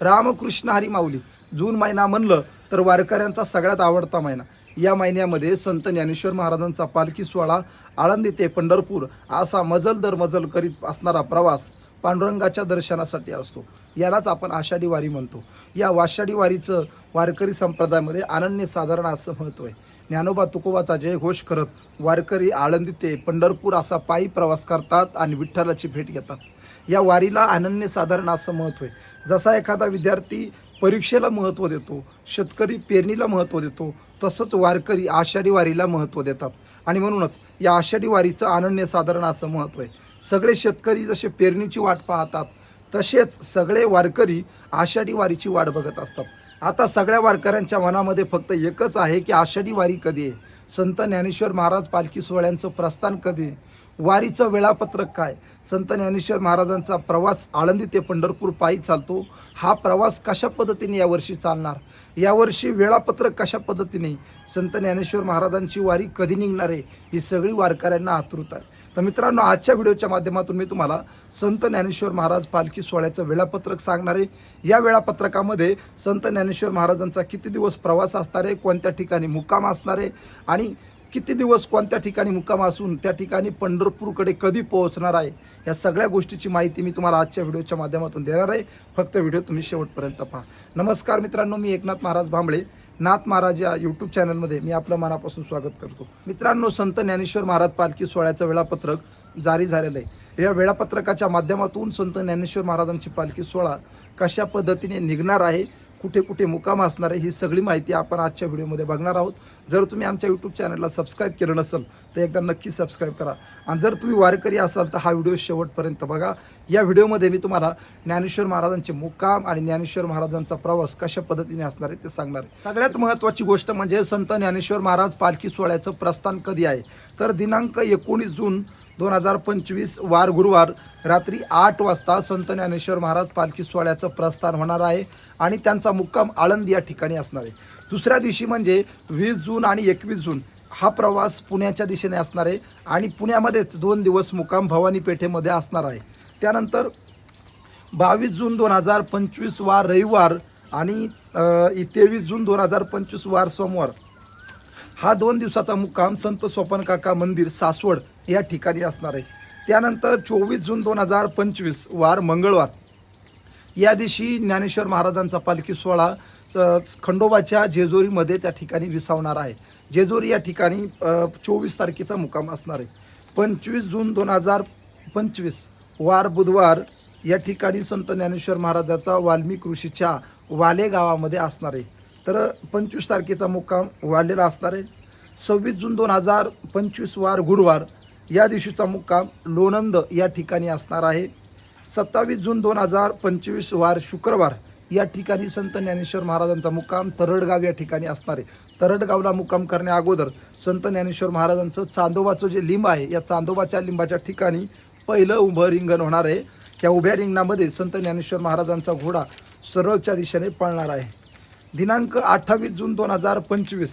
रामकृष्ण हरी माऊली. जून महिना म्हणलं तर वारकऱ्यांचा सगळ्यात आवडता महिना. या महिन्यामध्ये संत ज्ञानेश्वर महाराजांचा पालखी सोहळा आळंदी ते पंढरपूर असा मजल दर मजल करीत असणारा प्रवास पांडुरंगाच्या दर्शनासाठी असतो. यालाच आपण आषाढी वारी म्हणतो. या वाषाढी वारीचं वारकरी संप्रदायामध्ये अनन्य साधारण असं महत्त्व आहे. ज्ञानोबा तुकोबाचा जय घोष करत वारकरी आळंदी ते पंढरपूर असा पायी प्रवास करतात आणि विठ्ठलाची भेट घेतात. या वारीला अनन्य साधारण असं महत्त्व आहे. जसा एखादा विद्यार्थी परीक्षेला महत्त्व देतो शेतकरी पेरणीला महत्त्व देतो तसंच वारकरी आषाढी वारीला महत्त्व देतात. आणि म्हणूनच या आषाढी वारीचं अनन्य साधारण असं महत्त्व आहे. सगळे शेतकरी जसे पेरणीची वाट पाहतात तसेच सगळे वारकरी आषाढी वारीची वाट बघत असतात. आता सगळ्या वारकऱ्यांच्या मनामध्ये फक्त एकच आहे की आषाढी वारी कधी आहे? संत ज्ञानेश्वर महाराज पालखी सोहळ्यांचं प्रस्थान कधी आहे? वारीचं वेळापत्रक काय? संत ज्ञानेश्वर महाराजांचा प्रवास आळंदी ते पंढरपूर पायी चालतो. हा प्रवास कशा पद्धतीने यावर्षी चालणार? यावर्षी वेळापत्रक कशा पद्धतीने? संत ज्ञानेश्वर महाराजांची वारी कधी निघणार आहे? ही सगळी वारकऱ्यांना आतुरता आहे. तर मित्रांनो आजच्या व्हिडिओच्या माध्यमातून मी तुम्हाला संत ज्ञानेश्वर महाराज पालखी सोहळ्याचं वेळापत्रक सांगणार आहे. या वेळापत्रकामध्ये संत ज्ञानेश्वर महाराजांचा किती दिवस प्रवास असणार आहे? कोणत्या ठिकाणी मुक्काम असणार आहे? आणि किती दिवस कोणत्या ठिकाणी मुक्काम असून त्या ठिकाणी पंढरपूरकडे कधी पोहोचणार आहे? या सगळ्या गोष्टीची माहिती मी तुम्हाला आजच्या व्हिडिओच्या माध्यमातून देणार आहे. फक्त व्हिडिओ तुम्ही शेवटपर्यंत पहा. नमस्कार मित्रांनो मी एकनाथ महाराज भांबळे. नाथ महाराज या यूट्यूब चॅनलमध्ये मी आपलं मनापासून स्वागत करतो. मित्रांनो संत ज्ञानेश्वर महाराज पालखी सोहळ्याचं वेळापत्रक जारी झालेलं आहे. या वेळापत्रकाच्या माध्यमातून संत ज्ञानेश्वर महाराजांची पालखी सोहळा कशा पद्धतीने निघणार आहे? कुठे कुठे मुकाम असणार आहे ही सगळी माहिती आपण आजच्या व्हिडिओमध्ये बघणार आहोत. जर तुम्ही आमच्या यूट्यूब चॅनलला सबस्क्राईब केलं नसेल तर एकदा नक्की सबस्क्राईब करा. आणि जर तुम्ही वारकरी असाल तर हा व्हिडिओ शेवटपर्यंत बघा. या व्हिडिओमध्ये मी तुम्हाला ज्ञानेश्वर महाराजांचे मुक्काम आणि ज्ञानेश्वर महाराजांचा प्रवास कशा पद्धतीने असणार आहे ते सांगणार आहे. सगळ्यात महत्त्वाची गोष्ट म्हणजे संत ज्ञानेश्वर महाराज पालखी सोहळ्याचं प्रस्थान कधी आहे? तर दिनांक एकोणीस जून दोन हजार पंचवीस वार गुरुवार रात्री आठ वाजता संत ज्ञानेश्वर महाराज पालखी सोहळ्याचं प्रस्थान होणार आहे आणि त्यांचा मुक्काम आळंद या ठिकाणी असणार आहे. दुसऱ्या दिवशी म्हणजे वीस जून आणि एकवीस जून हा प्रवास पुण्याच्या दिशेने असणार आहे आणि पुण्यामध्येच दोन दिवस मुक्काम भवानी पेठेमध्ये असणार आहे. त्यानंतर बावीस जून दोन हजार पंचवीस वार रविवार आणि तेवीस जून दोन हजार पंचवीस वार सोमवार हा दोन दिवसाचा मुक्काम संत सोपन काका मंदिर सासवड या ठिकाणी असणार आहे. त्यानंतर चोवीस जून दोन हजार पंचवीस वार मंगळवार. या दिवशी ज्ञानेश्वर महाराजांचा पालखी सोहळा खंडोबाच्या जेजोरीमध्ये त्या ठिकाणी विसावणार आहे. जेजुरी या ठिकाणी चोवीस तारखेचा मुक्काम असणार आहे. पंचवीस जून दोन हजार पंचवीस वार बुधवार या ठिकाणी संत ज्ञानेश्वर महाराजाचा वाल्मिक ऋषीच्या वाले गावामध्ये असणार आहे. तर पंचवीस तारखेचा मुक्काम वाढलेला असणार आहे. सव्वीस जून दोन हजार पंचवीस वार गुरुवार या दिवशीचा मुक्काम लोणंद या ठिकाणी असणार आहे. सत्तावीस जून दोन हजार पंचवीस वार शुक्रवार या ठिकाणी संत ज्ञानेश्वर महाराजांचा मुक्काम तरडगाव या ठिकाणी असणार आहे. तरडगावला मुक्काम करण्या अगोदर संत ज्ञानेश्वर महाराजांचं चांदोबाचं जे लिंब आहे या चांदोबाच्या लिंबाच्या ठिकाणी पहिलं उभं रिंगण होणार आहे. त्या उभ्या रिंगणामध्ये संत ज्ञानेश्वर महाराजांचा घोडा सरळच्या दिशेने पळणार आहे. दिनांक अठ्ठावीस जून दोन हजार पंचवीस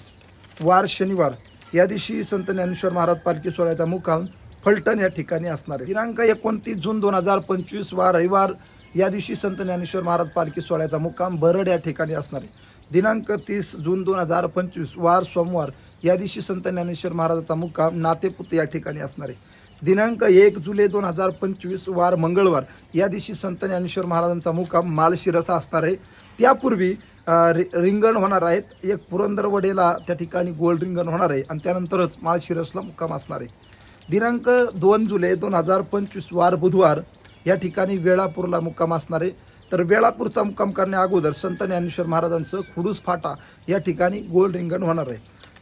वार शनिवार. या दिवशी संत ज्ञानेश्वर महाराज पालखी सोहळ्याचा मुक्काम फलटण या ठिकाणी असणार आहे. दिनांक एकोणतीस जून दोन हजार पंचवीस वार रविवार या दिवशी संत ज्ञानेश्वर महाराज पालखी सोहळ्याचा मुक्काम बरड या ठिकाणी असणार आहे. दिनांक तीस जून दोन हजार पंचवीस वार सोमवार या दिवशी संत ज्ञानेश्वर महाराजाचा मुक्काम नातेपुत या ठिकाणी असणार आहे. दिनांक एक जुलै दोन हजार पंचवीस वार मंगळवार या दिवशी संत ज्ञानेश्वर महाराजांचा मुक्काम मालशिरसा असणार आहे. त्यापूर्वी रि रिंगण होणार आहेत. एक पुरंदरवडेला त्या ठिकाणी गोल रिंगण होणार आहे आणि त्यानंतरच माळशिरसला मुक्काम असणार आहे. दिनांक दोन जुलै दोन हजार पंचवीस वार बुधवार या ठिकाणी वेळापूरला मुक्काम असणार आहे. तर वेळापूरचा मुक्काम करण्या अगोदर संत ज्ञानेश्वर महाराजांचं खुडूस फाटा या ठिकाणी गोल रिंगण होणार आहे.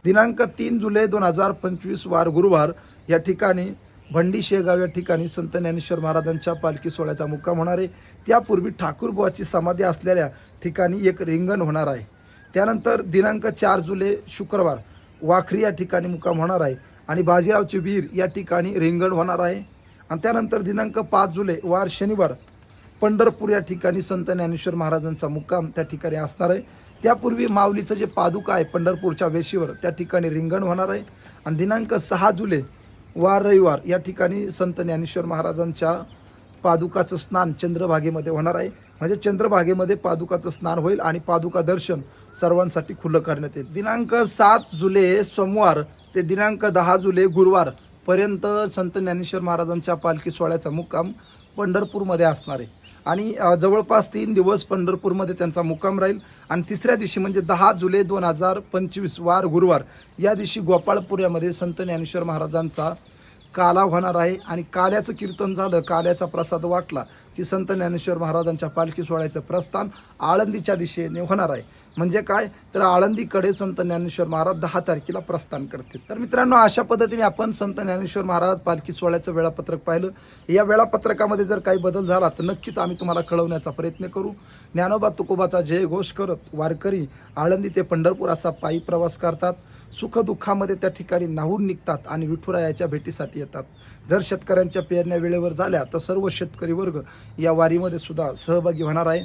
दिनांक तीन जुलै दोन हजार पंचवीस वार गुरुवार या ठिकाणी भंडी शेगाव या ठिकाणी संत ज्ञानेश्वर महाराजांच्या पालखी सोहळ्याचा मुक्काम होणार आहे. त्यापूर्वी ठाकूरबुवाची समाधी असलेल्या ठिकाणी एक रिंगण होणार आहे. त्यानंतर दिनांक चार जुलै शुक्रवार वाखरी या ठिकाणी मुक्काम होणार आहे आणि बाजीरावची वीर या ठिकाणी रिंगण होणार आहे. आणि त्यानंतर दिनांक पाच जुलै वार शनिवार पंढरपूर या ठिकाणी संत ज्ञानेश्वर महाराजांचा मुक्काम त्या ठिकाणी असणार आहे. त्यापूर्वी माऊलीचं जे पादुका आहे पंढरपूरच्या वेशीवर त्या ठिकाणी रिंगण होणार आहे. आणि दिनांक सहा जुलै वार रविवार या ठिकाणी संत ज्ञानेश्वर महाराजांच्या पादुकाचं स्नान चंद्रभागेमध्ये होणार आहे. म्हणजे चंद्रभागेमध्ये पादुकाचं स्नान होईल आणि पादुका दर्शन सर्वांसाठी खुलं करण्यात येईल. दिनांक सात जुलै सोमवार ते दिनांक दहा जुलै गुरुवार पर्यंत संत ज्ञानेश्वर महाराजांच्या पालखी सोहळ्याचा मुक्काम पंढरपूरमध्ये असणार आहे. आणि जवळपास तीन दिवस पंढरपूरमध्ये त्यांचा मुक्काम राहील. आणि तिसऱ्या दिवशी म्हणजे दहा जुलै दोन हजार पंचवीस वार गुरुवार या दिवशी गोपाळपुऱ्यामध्ये संत ज्ञानेश्वर महाराजांचा काला होणार आहे आणि काल्याचं कीर्तन झालं काल्याचा प्रसाद वाटला की संत ज्ञानेश्वर महाराजांच्या पालखी सोहळ्याचं प्रस्थान आळंदीच्या दिशेने होणार आहे. म्हणजे काय? तर आळंदीकडे संत ज्ञानेश्वर महाराज दहा तारखेला प्रस्थान करतील. तर मित्रांनो अशा पद्धतीने आपण संत ज्ञानेश्वर महाराज पालखी सोहळ्याचं वेळापत्रक पाहिलं. या वेळापत्रकामध्ये जर काही बदल झाला तर नक्कीच आम्ही तुम्हाला कळवण्याचा प्रयत्न करू. ज्ञानोबा तुकोबाचा जय घोष करत वारकरी आळंदी ते पंढरपूर असा पायी प्रवास करतात. सुखदुःखामध्ये त्या ठिकाणी नाहून निघतात आणि विठुरायाच्या भेटीसाठी येतात. जर शेतकऱ्यांच्या पेरण्या वेळेवर झाल्या तर सर्व शेतकरी वर्ग या वारीमध्ये सुद्धा सहभागी होणार आहे.